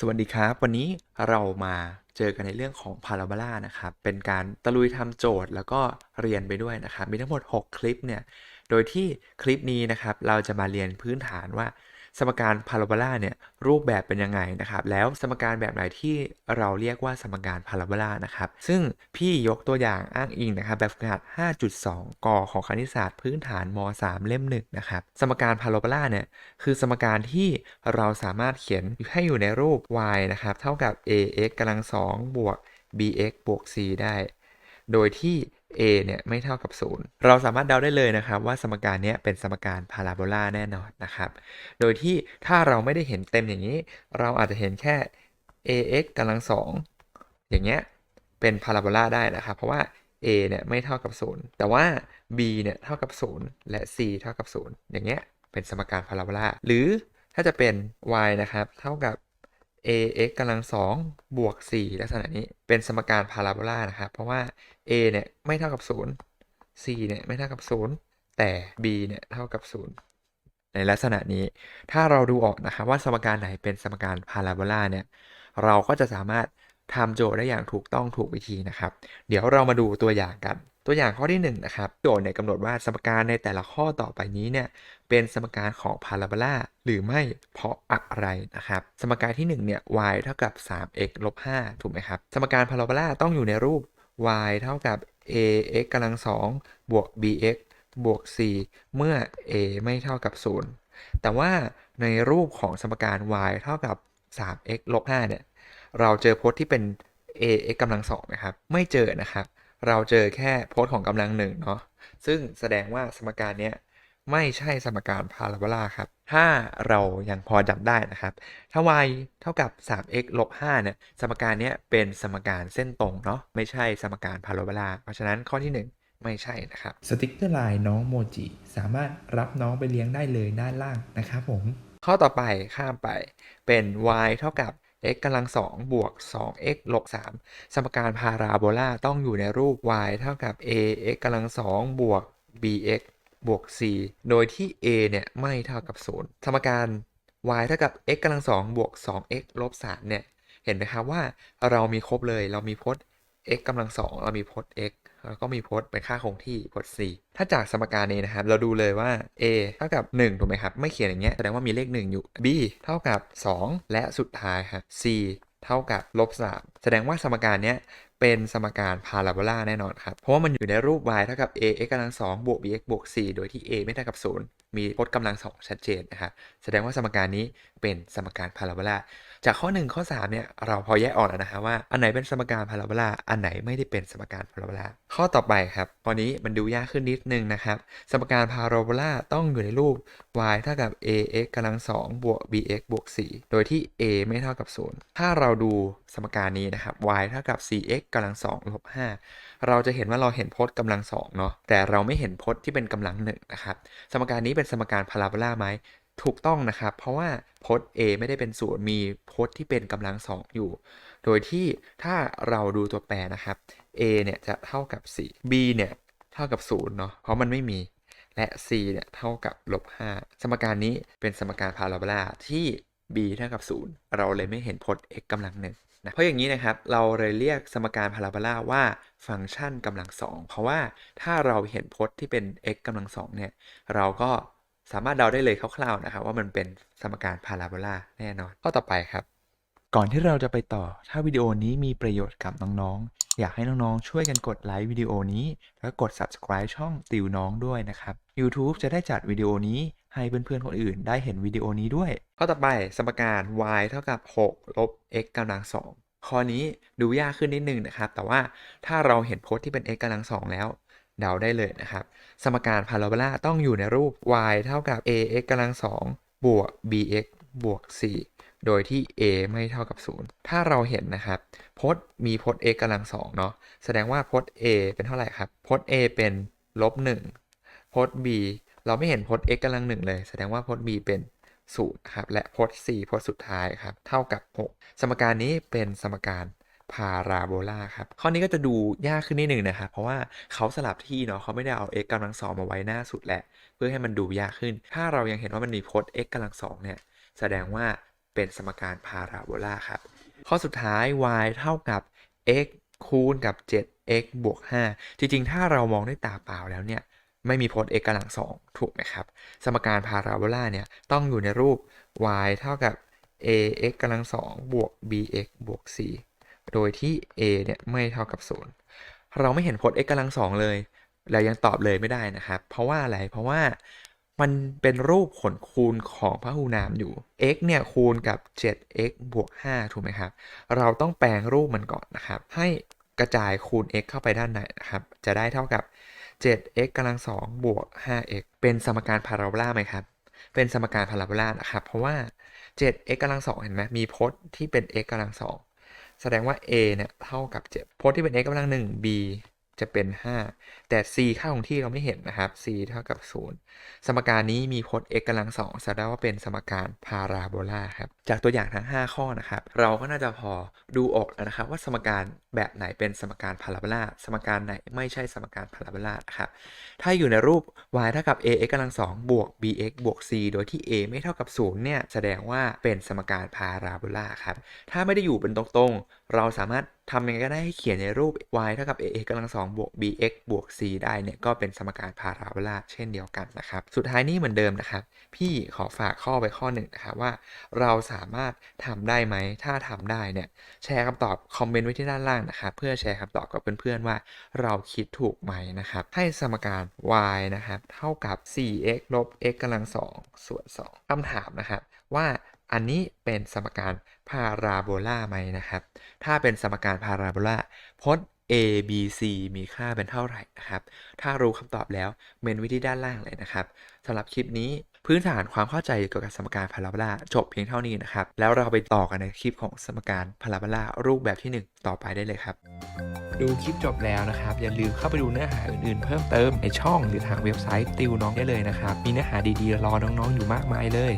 สวัสดีครับ วันนี้เรามาเจอกันในเรื่องของพาราโบลานะครับ เป็นการตะลุยทำโจทย์แล้วก็เรียนไปด้วยนะครับ มีทั้งหมด 6 คลิปเนี่ย โดยที่คลิปนี้นะครับ เราจะมาเรียนพื้นฐานว่า สมการพาราโบลาเนี่ยรูปแบบเป็นยังไงนะครับ แล้วสมการแบบไหนที่เราเรียกว่าสมการพาราโบลานะครับ ซึ่งพี่ยกตัวอย่างอ้างอิงนะครับ แบบฝึกหัด 5.2 ก ของคณิตศาสตร์พื้นฐานม .3 เล่มหนึ่งนะครับ สมการพาราโบลาเนี่ยคือสมการที่เราสามารถเขียนให้อยู่ในรูป y นะครับ เท่ากับ ax กำลัง2บวก bx บวก c ได้ โดยที่ a เนี่ยไม่เท่ากับ 0 เราสามารถเดาได้เลยนะครับว่าสมการนี้เป็นสมการพาราโบลาแน่นอนนะครับ โดยที่ถ้าเราไม่ได้เห็นเต็มอย่างนี้ เราอาจจะเห็นแค่ ax กำลัง2อย่างเงี้ยเป็นพาราโบลาได้นะครับ เพราะว่า a เนี่ยไม่เท่ากับ 0 แต่ว่า b เนี่ยเท่ากับ 0 และ c เท่ากับ 0 อย่างเงี้ยเป็นสมการพาราโบลาหรือถ้าจะเป็น y นะครับเท่ากับ ax กำลัง2บวก4ลักษณะนี้เป็นสมการพาราโบลานะครับเพราะว่า a เนี่ยไม่เท่ากับ 0 c เนี่ยไม่เท่ากับ 0 แต่ b เนี่ยเท่ากับ 0 ในลักษณะนี้ ถ้าเราดูออกนะครับว่าสมการไหนเป็นสมการพาราโบลาเนี่ยเราก็จะสามารถทำโจทย์ได้อย่างถูกต้องถูกวิธีนะครับ เดี๋ยวเรามาดูตัวอย่างกัน ตัวอย่างข้อที่1นงนะครับโจทย์เนี่ยกำหนดว่าสมการในแต่ละข้อต่อไปนี้เนี่ย เป็นสมการของพาราโบลาหรือไม่เพราะอะไรนะครับ สมการที่1เนี่ย y เท่ากับ 3x ลบ5ถูกไหมครับ สมการพาราโบลาต้องอยู่ในรูป y เท่ากับ ax กำลัง2บวก bx บวก c เมื่อ a ไม่เท่ากับ 0 แต่ว่าในรูปของสมการ y เท่ากับ 3x ลบ5เนี่ย เราเจอพจน์ที่เป็น ax กำลัง2นะครับ ไม่เจอนะครับ เราเจอแค่พจน์ของกำลังหนึ่งเนาะ ซึ่งแสดงว่าสมการเนี้ย ไม่ใช่สมการพาราโบลาครับ ถ้าเรายังพอจำได้นะครับ ถ้า y เท่ากับ 3x ลบ5เนี่ย สมการเนี้ยเป็นสมการเส้นตรงเนาะ ไม่ใช่สมการพาราโบลา เพราะฉะนั้นข้อที่ 1ไม่ใช่นะครับ สติกเกอร์ลายน้องโมจิสามารถรับน้องไปเลี้ยงได้เลยด้านล่างนะครับผม ข้อต่อไปข้ามไปเป็น y เท่ากับ x กำลัง2บวก 2x ลบ3สมการพาราโบลาต้องอยู่ในรูป y เท่ากับ ax กำลัง2บวก bx บวก c โดยที่ a เนี่ยไม่เท่ากับ 0 สมการ y เท่ากับ x กำลัง2บวก 2x ลบ3เนี่ย เห็นไหมครับว่าเรามีครบเลย เรามีพจน์ x กำลัง2เรามีพจน์ x แล้วก็มีพจน์เป็นค่าคงที่พจน์ c ถ้าจากสมการนี้นะครับ เราดูเลยว่า a เท่ากับ 1 ถูกไหมครับ ไม่เขียนอย่างเงี้ย แสดงว่ามีเลข 1 อยู่ b เท่ากับ 2 และสุดท้ายครับ c เท่ากับลบ3แสดงว่าสมการเนี้ย เป็นสมการพาราโบลาแน่นอนครับ เพราะว่ามันอยู่ในรูป y เท่ากับ a x กำลัง2บวก bx บวก c โดยที่ a ไม่เท่ากับ 0มีพจน์กำลัง2ชัดเจนนะครับแสดงว่าสมการนี้เป็นสมการพาราโบลาจากข้อ 1 ข้อ3เนี่ยเราพอแยกออกแล้วนะครับว่าอันไหนเป็นสมการพาราโบลาอันไหนไม่ได้เป็นสมการพาราโบลาข้อต่อไปครับข้อนนี้มันดูยากขึ้นนิดนึงนะครับสมการพาราโบลาต้องอยู่ในรูป y เท่ากับ ax กำลัง2บวก bx บวก4โดยที่ a ไม่เท่ากับ0ถ้าเราดูสมการนี้นะครับ y เท่ากับ 4x กำลัง2ลบ5 เราจะเห็นว่าเราเห็นพจน์กำลัง2เนาะแต่เราไม่เห็นพจน์ที่เป็นกำลังหนึ่งนะครับสมการนี้เป็นสมการพาราโบลาไหมถูกต้องนะครับ เพราะว่าพจน์ a ไม่ได้เป็นศูนย์มีพจน์ที่เป็นกำลังสองอยู่ โดยที่ถ้าเราดูตัวแปรนะครับ a เนี่ยจะเท่ากับ 4 b เนี่ยเท่ากับ0เนาะเพราะมันไม่มีและ c เนี่ยเท่ากับลบ5สมการนี้เป็นสมการพาราโบลาที่ b เท่ากับ 0 เราเลยไม่เห็นพจน์ x กำลังหนึ่ง นะเพราะอย่างนี้นะครับเราเลยเรียกสมการพาราโบลาว่าฟังก์ชันกำลังสองเพราะว่าถ้าเราเห็นพจน์ที่เป็น x กำลังสองเนี่ยเราก็สามารถเดาได้เลยคร่าวๆนะครับว่ามันเป็นสมการพาราโบลาแน่นอนข้อต่อไปครับ ก่อนที่เราจะไปต่อ ถ้าวิดีโอนี้มีประโยชน์กับน้องๆ อยากให้น้องๆ ช่วยกันกดไลค์วิดีโอนี้ แล้วกด subscribe ช่องติวน้องด้วยนะครับ YouTube จะได้จัดวิดีโอนี้ ให้เพื่อนๆคนอื่นได้เห็นวิดีโอนี้ด้วย ข้อต่อไปสมการ y เท่ากับ 6 ลบ x กำลัง2ข้อนี้ดูยากขึ้นนิดนึงนะครับ แต่ว่าถ้าเราเห็นโพจน์ที่เป็น x กำลัง2แล้ว เดาได้เลยนะครับ สมการพาราโบลาต้องอยู่ในรูป y เท่ากับ ax กำลัง2บวก bx บวก c โดยที่ a ไม่เท่ากับ 0 ถ้าเราเห็นนะครับพจน์มีพจน์ x กำลัง2เนาะแสดงว่าพจน์ a เป็นเท่าไหร่ครับพจน์ a เป็นลบ1พจน์ b เราไม่เห็นพจน์ x กำลัง1เลย แสดงว่าพจน์ b เป็น0ครับ และพจน์ c พจน์สุดท้ายครับ เท่ากับ 6 สมการนี้เป็นสมการพาราโบลาครับ ข้อนี้ก็จะดูยากขึ้นนิดหนึ่งนะครับ เพราะว่าเขาสลับที่เนาะเขาไม่ได้เอา x กำลังสองมาไว้หน้าสุดแหละ เพื่อให้มันดูยากขึ้น ถ้าเรายังเห็นว่ามันมีพจน์ x กำลังสองเนี่ย แสดงว่าเป็นสมการพาราโบลาครับ ข้อสุดท้าย y เท่ากับ x คูณกับ 7x บวก 5 จริงๆ ถ้าเรามองด้วยตาเปล่าแล้วเนี่ย ไม่มีพจน์ x กำลังสองถูกไหมครับ สมการพาราโบลาเนี่ยต้องอยู่ในรูป y เท่ากับ ax กำลังสองบวก bx บวก c โดยที่ a เนี่ยไม่เท่ากับ 0 เราไม่เห็นพจน์ x กำลังสองเลยเรายังตอบเลยไม่ได้นะครับ เพราะว่าอะไรเพราะว่ามันเป็นรูปผลคูณของพหูนามอยู่ x เนี่ยคูณกับ 7x บวก 5 ถูกไหมครับ เราต้องแปลงรูปมันก่อนนะครับ ให้กระจายคูณ x เข้าไปด้านในนะครับ จะได้เท่ากับ 7x กำลังสองบวก 5x เป็นสมการพาราโบลาไหมครับ เป็นสมการพาราโบลานะครับ เพราะว่า 7x กำลังสองเห็นไหมมีพจน์ที่เป็น x กำลังสองแสดงว่า a เนี่ยเท่ากับ 7 พจน์ที่เป็น x กำลังหนึ่ง b จะเป็น 5 แต่ c ค่าของที่เราไม่เห็นนะครับ c เท่ากับ 0 สมการนี้มีพจน์ x กำลังสองแสดงว่าเป็นสมการพาราโบลาครับ จากตัวอย่างทั้ง 5 ข้อนะครับ เราก็น่าจะพอดูออกแล้วนะครับ ว่าสมการแบบไหนเป็นสมการพาราโบลาสมการไหนไม่ใช่สมการพาราโบลาครับ ถ้าอยู่ในรูป y เท่ากับ ax กำลังสองบวก bx บวก c โดยที่ a ไม่เท่ากับ0เนี่ยแสดงว่าเป็นสมการพาราโบลาครับ ถ้าไม่ได้อยู่เป็นตรงๆ เราสามารถทำยังไงก็ได้ให้เขียนในรูป y เท่ากับ ax กำลังสองบวก bx บวก c ได้เนี่ยก็เป็นสมการพาราโบลาเช่นเดียวกันนะครับ สุดท้ายนี้เหมือนเดิมนะครับ พี่ขอฝากข้อไว้ข้อหนึ่งนะครับว่า เราสามารถทำได้ไหม ถ้าทำได้เนี่ยแชร์คำตอบคอมเมนต์ไว้ที่ด้านล่างนะครับเพื่อแชร์คำตอบกับเพื่อนๆว่า เราคิดถูกไหมนะครับ ให้สมการ y นะครับเท่ากับ 4x ลบ x กำลังสองส่วน2คำถามนะครับว่า อันนี้เป็นสมการพาราโบลาไหมนะครับ ถ้าเป็นสมการพาราโบลาพจน์ a b c มีค่าเป็นเท่าไหร่นะครับ ถ้ารู้คำตอบแล้วเมนว้ที่ด้านล่างเลยนะครับสำหรับคลิปนี้พื้นฐานความเข้าใจเกี่ยวกับสมการพาราโบลาจบเพียงเท่านี้นะครับ แล้วเราไปต่อกันในคลิปของสมการพาราโบลารูปแบบที่ 1 ต่อไปได้เลยครับ ดูคลิปจบแล้วนะครับ อย่าลืมเข้าไปดูเนื้อหาอื่นๆ เพิ่มเติมในช่องหรือทางเว็บไซต์ติวน้องได้เลยนะครับ มีเนื้อหาดีๆ รอน้องๆอยู่มากมายเลย